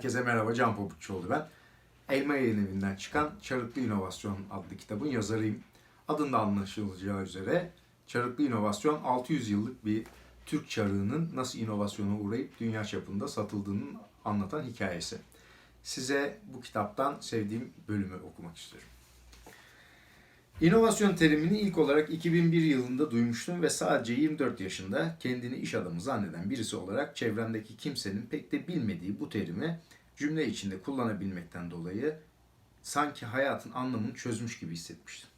Herkese merhaba, Can Pabuççuoğlu ben. Elma Yayın Evi'nden çıkan Çarıklı İnovasyon adlı kitabın yazarıyım. Adında anlaşılacağı üzere Çarıklı İnovasyon 600 yıllık bir Türk çarığının nasıl inovasyona uğrayıp dünya çapında satıldığının anlatan hikayesi. Size bu kitaptan sevdiğim bölümü okumak istiyorum. İnovasyon terimini ilk olarak 2001 yılında duymuştum ve sadece 24 yaşında kendini iş adamı zanneden birisi olarak çevremdeki kimsenin pek de bilmediği bu terimi cümle içinde kullanabilmekten dolayı sanki hayatın anlamını çözmüş gibi hissetmiştim.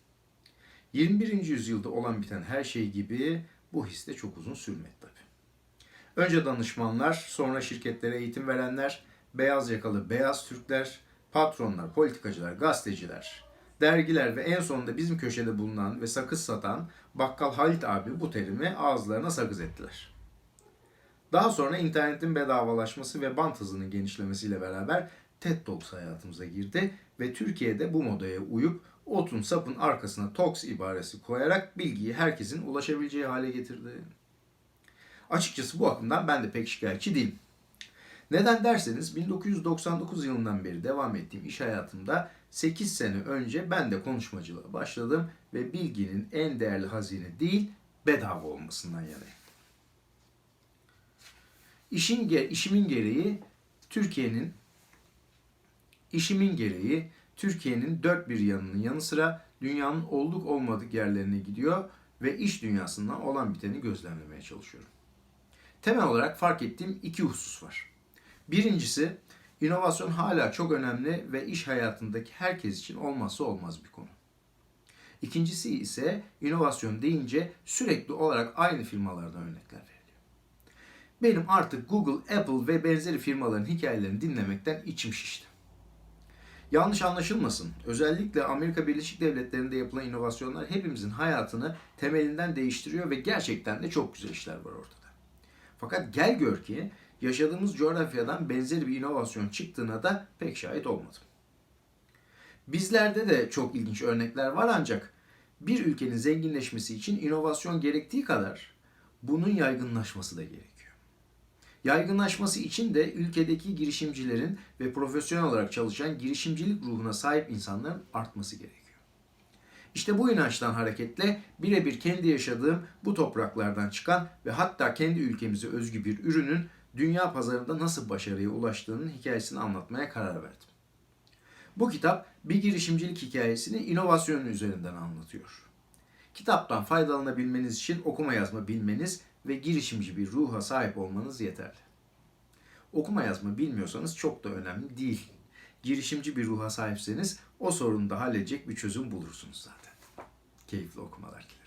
21. yüzyılda olan biten her şey gibi bu his de çok uzun sürmedi tabii. Önce danışmanlar, sonra şirketlere eğitim verenler, beyaz yakalı beyaz Türkler, patronlar, politikacılar, gazeteciler, dergiler ve en sonunda bizim köşede bulunan ve sakız satan bakkal Halit abi bu terimi ağızlarına sakız ettiler. Daha sonra internetin bedavalaşması ve bant hızının genişlemesiyle beraber TED Talks hayatımıza girdi ve Türkiye'de bu modaya uyup otun sapın arkasına Talks ibaresi koyarak bilgiyi herkesin ulaşabileceği hale getirdi. Açıkçası bu akımdan ben de pek şikayetçi değilim. Neden derseniz 1999 yılından beri devam ettiğim iş hayatımda 8 sene önce ben de konuşmacılığa başladım ve bilginin en değerli hazine değil bedava olmasından yanayım. İşin işimin gereği Türkiye'nin işimin gereği Türkiye'nin dört bir yanının yanı sıra dünyanın olduk olmadık yerlerine gidiyor ve iş dünyasından olan biteni gözlemlemeye çalışıyorum. Temel olarak fark ettiğim iki husus var. Birincisi, inovasyon hala çok önemli ve iş hayatındaki herkes için olmazsa olmaz bir konu. İkincisi ise inovasyon deyince sürekli olarak aynı firmalardan örnekler veriliyor. Benim artık Google, Apple ve benzeri firmaların hikayelerini dinlemekten içim şişti. Yanlış anlaşılmasın. Özellikle Amerika Birleşik Devletleri'nde yapılan inovasyonlar hepimizin hayatını temelinden değiştiriyor ve gerçekten de çok güzel işler var ortada. Fakat gel gör ki yaşadığımız coğrafyadan benzeri bir inovasyon çıktığına da pek şahit olmadım. Bizlerde de çok ilginç örnekler var ancak bir ülkenin zenginleşmesi için inovasyon gerektiği kadar bunun yaygınlaşması da gerekiyor. Yaygınlaşması için de ülkedeki girişimcilerin ve profesyonel olarak çalışan girişimcilik ruhuna sahip insanların artması gerekiyor. İşte bu inançtan hareketle birebir kendi yaşadığım bu topraklardan çıkan ve hatta kendi ülkemize özgü bir ürünün dünya pazarında nasıl başarıya ulaştığının hikayesini anlatmaya karar verdim. Bu kitap bir girişimcilik hikayesini inovasyonun üzerinden anlatıyor. Kitaptan faydalanabilmeniz için okuma yazma bilmeniz ve girişimci bir ruha sahip olmanız yeterli. Okuma yazma bilmiyorsanız çok da önemli değil. Girişimci bir ruha sahipseniz o sorunu da halledecek bir çözüm bulursunuz zaten. Keyifli okumalar dilerim.